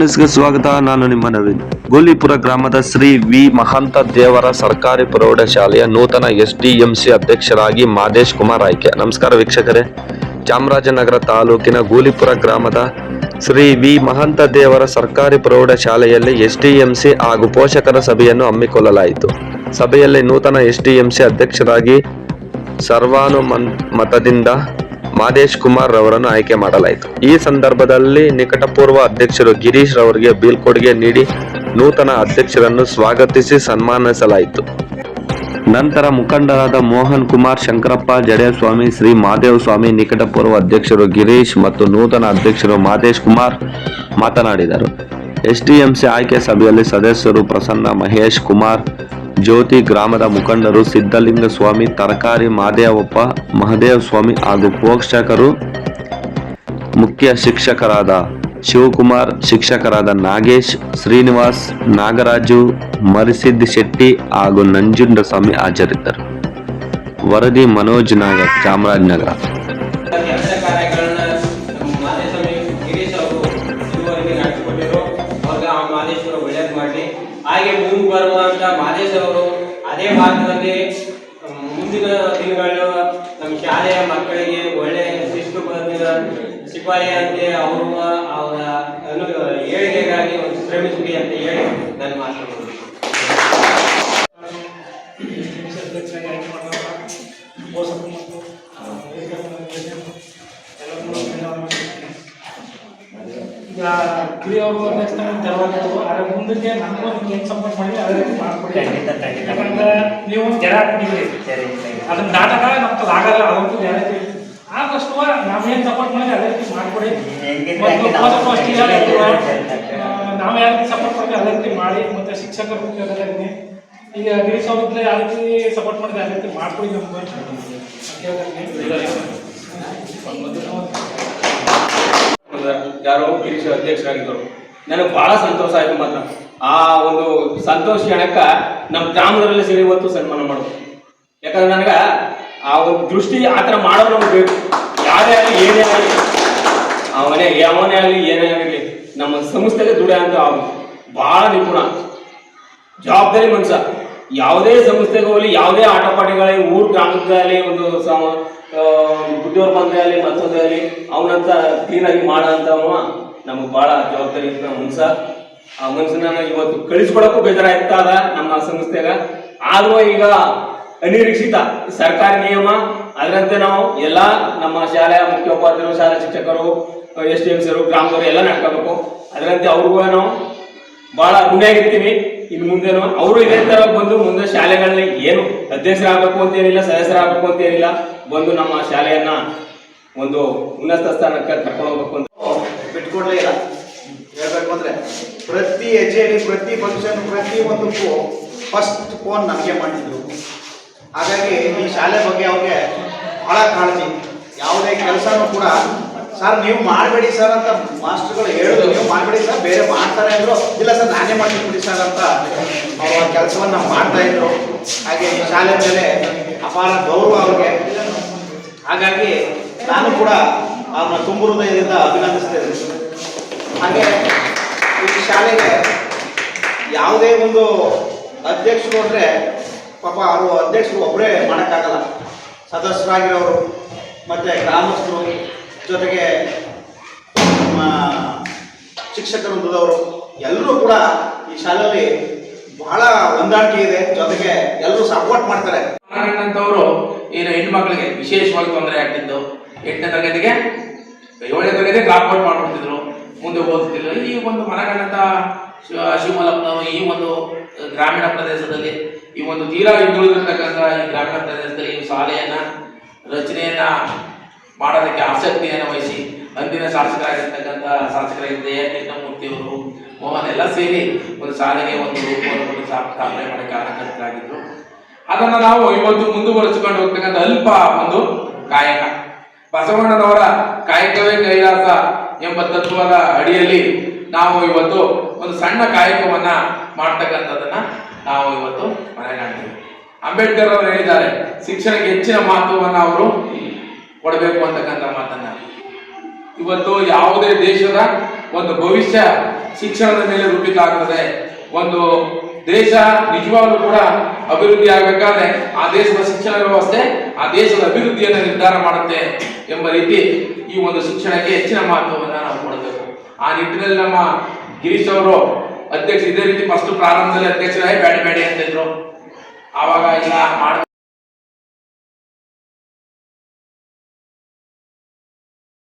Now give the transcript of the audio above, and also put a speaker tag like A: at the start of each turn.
A: ನ್ಯೂಸ್ಗೆ ಸ್ವಾಗತ, ನಾನು ನಿಮ್ಮ ನವೀನ್. ಗೋಲಿಪುರ ಗ್ರಾಮದ ಶ್ರೀ ವಿ. ಮಹಾಂತ ದೇವರ ಸರ್ಕಾರಿ ಪ್ರೌಢಶಾಲೆಯ ನೂತನ ಎಸ್ ಡಿ ಎಂ ಸಿ ಅಧ್ಯಕ್ಷರಾಗಿ ಮಾದೇಶ್ ಕುಮಾರ್ ಆಯ್ಕೆ. ನಮಸ್ಕಾರ ವೀಕ್ಷಕರೇ. ಚಾಮರಾಜನಗರ ತಾಲೂಕಿನ ಗೋಲಿಪುರ ಗ್ರಾಮದ ಶ್ರೀ ವಿ. ಮಹಾಂತ ದೇವರ ಸರ್ಕಾರಿ ಪ್ರೌಢಶಾಲೆಯಲ್ಲಿ ಸಿ ಹಾಗೂ ಪೋಷಕರ ಸಭೆಯನ್ನು ಹಮ್ಮಿಕೊಳ್ಳಲಾಯಿತು. ಸಭೆಯಲ್ಲಿ ನೂತನ ಎಸ್ಡಿಎಂಸಿ ಅಧ್ಯಕ್ಷರಾಗಿ ಸರ್ವಾನುಮನ್ ಮತದಿಂದ ಮಾದೇಶ್ ಕುಮಾರ್ ರವರನ್ನು ಆಯ್ಕೆ ಮಾಡಲಾಯಿತು. ಈ ಸಂದರ್ಭದಲ್ಲಿ ನಿಕಟಪೂರ್ವ ಅಧ್ಯಕ್ಷರು ಗಿರೀಶ್ ರವರಿಗೆ ಬೀಳ್ಕೊಡುಗೆ ನೀಡಿ ನೂತನ ಅಧ್ಯಕ್ಷರನ್ನು ಸ್ವಾಗತಿಸಿ ಸನ್ಮಾನಿಸಲಾಯಿತು. ನಂತರ ಮುಖಂಡರಾದ ಮೋಹನ್ ಕುಮಾರ್ ಶಂಕರಪ್ಪ ಜಡೇಸ್ವಾಮಿ ಶ್ರೀ ಮಾದೇವ ಸ್ವಾಮಿ, ನಿಕಟಪೂರ್ವ ಅಧ್ಯಕ್ಷರು ಗಿರೀಶ್ ಮತ್ತು ನೂತನ ಅಧ್ಯಕ್ಷರು ಮಾದೇಶ್ ಕುಮಾರ್ ಮಾತನಾಡಿದರು. ಎಸ್ಡಿಎಂಸಿ ಆಯ್ಕೆ ಸಭೆಯಲ್ಲಿ ಸದಸ್ಯರು ಪ್ರಸನ್ನ ಮಹೇಶ್ ಕುಮಾರ್ ಜ್ಯೋತಿ ಗ್ರಾಮದ ಮುಖಂಡರು ಸಿದ್ದಲಿಂಗ ಸ್ವಾಮಿ, ತರಕಾರಿ ಮಾದೇವಪ್ಪ, ಮಹದೇವ ಸ್ವಾಮಿ ಹಾಗೂ ಪೋಷಕರು ಮುಖ್ಯ ಶಿಕ್ಷಕರಾದ ಶಿವಕುಮಾರ್, ಶಿಕ್ಷಕರಾದ ನಾಗೇಶ್, ಶ್ರೀನಿವಾಸ್, ನಾಗರಾಜು, ಮರಿಸಿದ್ದಿ ಶೆಟ್ಟಿ ಹಾಗೂ ನಂಜುಂಡಸ್ವಾಮಿ ಹಾಜರಿದ್ದರು. ವರದಿ ಮನೋಜ್ ನಾಗರ್ ಚಾಮರಾಜನಗರ.
B: ಕೆಲಸ ಹಾಗೆ ಮುಂದೆ ಬರುವಂತ ಮಾದೇಶ್ ಅವರು ಅದೇ ಭಾಗದಲ್ಲಿ ಮುಂದಿನ ದಿನಗಳು ನಮ್ಮ ಶಾಲೆಯ ಮಕ್ಕಳಿಗೆ ಒಳ್ಳೆ ಶಿಸ್ತು ಬಂದಿದ ಸಿಪಾಯಿ ಅಂತ ಅವರು ಅವರ ಏಳಿಗೆಗಾಗಿ ಒಂದು ಶ್ರಮಿಸಲಿ ಅಂತ ಹೇಳಿ ನನ್ನ ಮಾತು
C: ಅಧ್ಯಕ್ಷರಾಗಿ ಆಯ್ಕೆ ಮಾಡಿದಾಗ ಪೋಷಕರು ಮತ್ತು ಆ, ಹಿರಿಯರನ್ನು ಎಲ್ಲರನ್ನೂ ಧನ್ಯವಾದ ಮಾಡ್ತೀನಿ. ಈಗ ಗಿರಿಯವರು ಅಧ್ಯಕ್ಷ ತೆರವಾಗಿತ್ತು ಆದರೆ ಮುಂದಕ್ಕೆ ನಿಮ್ಗೆ ಏನು ಸಪೋರ್ಟ್ ಮಾಡಿ ಅದೇ ರೀತಿ ಮಾಡ್ಕೊಡಿ. ಯಾಕಂದ್ರೆ ನೀವು ಜನ ಹಾಕ್ಬಿಟ್ಟಿದ್ರಿ ಅದನ್ನ ದಾಟಾಗ ನಮ್ಗೆ ಆಗಲ್ಲ ಅದಂತೂ ಗ್ಯಾರಂಟಿ ಆದಷ್ಟು ನಾವೇನು ಸಪೋರ್ಟ್ ಮಾಡಿ ಅದೇ ರೀತಿ ಮಾಡ್ಕೊಡಿ. ನಾವು ಯಾವ ರೀತಿ ಸಪೋರ್ಟ್ ಮಾಡಿ ಅದೇ ರೀತಿ ಮಾಡಿ. ಮತ್ತೆ ಶಿಕ್ಷಕರು ಇದ್ದೀನಿ ಈಗ ಗಿರೀಶ್ ಅವ್ರಿದ್ರೆ ಯಾವ ರೀತಿ ಸಪೋರ್ಟ್ ಮಾಡಿದ್ರೆ ಅದೇ ರೀತಿ ಮಾಡ್ಕೊಡಿ ನಮ್ಗೆ.
B: ಯಾರೋ ಗಿರೀಶ್ ಅಧ್ಯಕ್ಷರಾಗಿದ್ದರು ನನಗೆ ಬಹಳ ಸಂತೋಷ ಆಯ್ತು ಮಾತ್ರ. ಆ ಒಂದು ಸಂತೋಷ ಕ್ಷಣಕ್ಕ ನಮ್ಮ ಗ್ರಾಮದಲ್ಲಿ ಸೇರಿ ಇವತ್ತು ಸನ್ಮಾನ ಮಾಡೋದು. ಯಾಕಂದ್ರೆ ನನಗ ಆ ಒಂದು ದೃಷ್ಟಿ ಆ ಥರ ಮಾಡೋರು ನಮ್ಗೆ ಬೇಕು. ಯಾರೇ ಆಗಲಿ, ಏನೇ ಆಗಲಿ, ಅವನೇ, ಯಾವನೇ ಆಗಲಿ, ಏನೇ ಆಗಲಿ, ನಮ್ಮ ಸಂಸ್ಥೆಗೆ ದುಡಿಯ ಅಂತ ಬಹಳ ನಿಪುಣ. ಜವಾಬ್ದಾರಿ ಮನುಷ್ಯ. ಯಾವುದೇ ಸಂಸ್ಥೆಗೆ ಹೋಗಲಿ, ಯಾವುದೇ ಆಟ ಊರು ಗ್ರಾಮದಲ್ಲಿ ಒಂದು ಬುದ್ಧಿವರ್ ಬಂದ್ರೆ ಆಗಲಿ ಆಗಲಿ ಅವನಂತ ಕ್ಲೀನಾಗಿ ಮಾಡೋಂಥವ ನಮಗೆ ಭಾಳ ಜವಾಬ್ದಾರಿ ನಮ್ಮ ಮನುಷ್ಯ ಆ ಮನುಷ್ಯನ ಇವತ್ತು ಕಳಿಸ್ಕೊಡಕ್ಕೂ ಅದ ನಮ್ಮ ಸಂಸ್ಥೆಗ. ಆದ್ರೂ ಈಗ ಅನಿರೀಕ್ಷಿತ ಸರ್ಕಾರಿ ನಿಯಮ, ಅದರಂತೆ ನಾವು ಎಲ್ಲ ನಮ್ಮ ಶಾಲೆಯ ಮುಖ್ಯೋಪಾಧ್ಯಾಯರು, ಶಾಲಾ ಶಿಕ್ಷಕರು, ಎಸ್ ಡಿ ಎಂ ಸರ್ ಗ್ರಾಮದವರು ಎಲ್ಲ ನಡ್ಕೋಬೇಕು. ಅದರಂತೆ ಅವ್ರಿಗೂ ನಾವು ಬಹಳ ಋಣಿಯಾಗಿರ್ತೀವಿ ಇನ್ನು ಮುಂದೆನೂ ಅವರು ಇದೇ ತರ ಬಂದು ಮುಂದೆ ಶಾಲೆಗಳಲ್ಲಿ ಏನು ಅಧ್ಯಕ್ಷರಾಗಬೇಕು ಅಂತ ಏನಿಲ್ಲ ಸದಸ್ಯರಾಗಬೇಕು ಅಂತ ಏನಿಲ್ಲ ಬಂದು ನಮ್ಮ ಶಾಲೆಯನ್ನ ಒಂದು ಉನ್ನತ ಸ್ಥಾನಕ್ಕೆ ಕರ್ಕೊಂಡು ಹೋಗ್ಬೇಕು ಅಂತ.
D: ಬಿಟ್ಕೊಡ್ಲೇ ಇಲ್ಲ. ಹೇಳ್ಬೇಕು ಅಂದ್ರೆ ಪ್ರತಿ ಹೆಜ್ಜೆಯಲ್ಲಿ, ಪ್ರತಿ ಫಂಕ್ಷನ್ ಪ್ರತಿ ಒಂದಕ್ಕೂ ಫಸ್ಟ್ ಫೋನ್ ನಮಗೆ ಮಾಡಿದ್ರು. ಹಾಗಾಗಿ ಈ ಶಾಲೆ ಬಗ್ಗೆ ಅವ್ರಿಗೆ ಬಹಳ ಕಾಳಜಿ. ಯಾವುದೇ ಕೆಲಸನೂ ಕೂಡ ಸರ್, ನೀವು ಮಾಡಬೇಡಿ ಸರ್ ಅಂತ ಮಾಸ್ಟರ್ಗಳು ಹೇಳಿದ್ರು. ನೀವು ಮಾಡಬೇಡಿ ಸರ್, ಬೇರೆ ಮಾಡ್ತಾರೆ ಅಂದ್ರು. ಇಲ್ಲ ಸರ್, ನಾನೇ ಮಾಡ್ತೀನಿ ಸರ್ ಅಂತ ಅವರು ಕೆಲಸವನ್ನ ಮಾಡ್ತಾ ಇದ್ರು. ಹಾಗೆ ಶಾಲೆ ಮೇಲೆ ಅಪಾರ ಗೌರವ ಅವ್ರಿಗೆ. ಹಾಗಾಗಿ ನಾನು ಕೂಡ ಅವ್ರನ್ನ ತುಂಬ ಹೃದಯದಿಂದ ಅಭಿನಂದಿಸ್ತೇನೆ ಹಾಗೆ ಈ ಶಾಲೆಗೆ ಯಾವುದೇ ಒಂದು ಅಧ್ಯಕ್ಷರು ಅಂದರೆ ಪಾಪ ಅವರು ಅಧ್ಯಕ್ಷರು ಒಬ್ಬರೇ ಮಾಡೋಕ್ಕಾಗಲ್ಲ. ಸದಸ್ಯರಾಗಿರೋರು, ಮತ್ತು ಗ್ರಾಮಸ್ಥರು. ಜೊತೆಗೆ ನಮ್ಮ ಶಿಕ್ಷಕ ವೃಂದದವರು ಎಲ್ಲರೂ ಕೂಡ ಈ ಶಾಲೆಯಲ್ಲಿ ಬಹಳ ಹೊಂದಾಣಿಕೆ ಇದೆ. ಜೊತೆಗೆ ಎಲ್ಲರೂ ಸಪೋರ್ಟ್ ಮಾಡ್ತಾರೆ.
E: ಅಂತವರು ಏನು ಹೆಣ್ಮಕ್ಳಿಗೆ ವಿಶೇಷವಾಗಿ ತೊಂದರೆ ಆಗ್ತಿದ್ದು ಎಂಟನೇ ತರಗತಿಗೆ, ಏಳನೇ ತರಗತಿಗೆ ಡ್ರಾಪ್ ಔಟ್ ಮಾಡ್ಬಿಡ್ತಿದ್ರು. ಮುಂದೆ ಓದ್ತಿದ್ರು. ಈ ಒಂದು ಮನಗಂಡಂತ ಶಿವ- ಶಿವಮಲ್ಲಪ್ಪನವರು ಈ ಒಂದು ಗ್ರಾಮೀಣ ಪ್ರದೇಶದಲ್ಲಿ, ಈ ಒಂದು ತೀರಾ ಹಿಂದುಳಿದಿರ್ತಕ್ಕಂಥ ಈ ಗ್ರಾಮೀಣ ಪ್ರದೇಶದಲ್ಲಿ ಈ ಶಾಲೆಯನ್ನ, ರಚನೆಯನ್ನ ಮಾಡೋದಕ್ಕೆ ಆಸಕ್ತಿಯನ್ನು ವಹಿಸಿ ಅಂದಿನ ಶಾಸಕರಾಗಿರ್ತಕ್ಕಂಥ ಶಾಸಕರಾಗಿದ್ದ ಎ ಕೃಷ್ಣಮೂರ್ತಿಯವರು ಮೋಹನ್ ಎಲ್ಲ ಸೇರಿ ಒಂದು ಶಾಲೆಗೆ ಒಂದು ರೂಪವನ್ನು ಸ್ಥಾಪನೆ ಮಾಡೋಕ್ಕೆ ಕಾರಣಕರ್ತರಾಗಿದ್ರು ಅದನ್ನು ನಾವು ಇವತ್ತು ಮುಂದುವರಿಸಿಕೊಂಡು ಹೋಗ್ತಕ್ಕಂಥ ಅಲ್ಪ ಒಂದು ಕಾಯಕ. ಬಸವಣ್ಣನವರ ಕಾಯಕವೇ ಕೈಲಾಸ ಎಂಬ ತತ್ವದ ಅಡಿಯಲ್ಲಿ ನಾವು ಇವತ್ತು ಒಂದು ಸಣ್ಣ ಕಾಯಕವನ್ನ ಮಾಡ್ತಕ್ಕಂಥದ್ದನ್ನ ನಾವು ಇವತ್ತು ಮನೆಗಾಣ್ತೀವಿ. ಅಂಬೇಡ್ಕರ್ ಅವರು ಹೇಳಿದ್ದಾರೆ, ಶಿಕ್ಷಣಕ್ಕೆ ಹೆಚ್ಚಿನ ಮಹತ್ವವನ್ನು ಅವರು ಕೊಡಬೇಕು ಅಂತಕ್ಕಂಥ ಮಾತನ್ನ. ಇವತ್ತು ಯಾವುದೇ ದೇಶದ ಒಂದು ಭವಿಷ್ಯ ಶಿಕ್ಷಣದ ಮೇಲೆ ರೂಪಿತ ಆಗ್ತದೆ. ಒಂದು ದೇಶ ನಿಜವಾಗ್ಲೂ ಕೂಡ ಅಭಿವೃದ್ಧಿ ಆಗಬೇಕಾದ್ರೆ ಆ ದೇಶದ ಶಿಕ್ಷಣ ವ್ಯವಸ್ಥೆ, ಆ ದೇಶದ ಅಭಿವೃದ್ಧಿಯನ್ನು ನಿರ್ಧಾರ ಮಾಡುತ್ತೆ ಎಂಬ ರೀತಿ ಈ ಒಂದು ಶಿಕ್ಷಣಕ್ಕೆ ಹೆಚ್ಚಿನ ಮಹತ್ವವನ್ನು ನಾವು ಕೊಡಬೇಕು. ಆ ನಿಟ್ಟಿನಲ್ಲಿ ನಮ್ಮ ಗಿರೀಶ್ ಅವರು ಅಧ್ಯಕ್ಷ, ಇದೇ ರೀತಿ ಫಸ್ಟ್ ಪ್ರಾರಂಭದಲ್ಲಿ ಅಧ್ಯಕ್ಷರಾಗಿ ಬೇಡ ಬೇಡ ಅಂತಿದ್ರು ಆವಾಗ ಇಲ್ಲ ಮಾಡ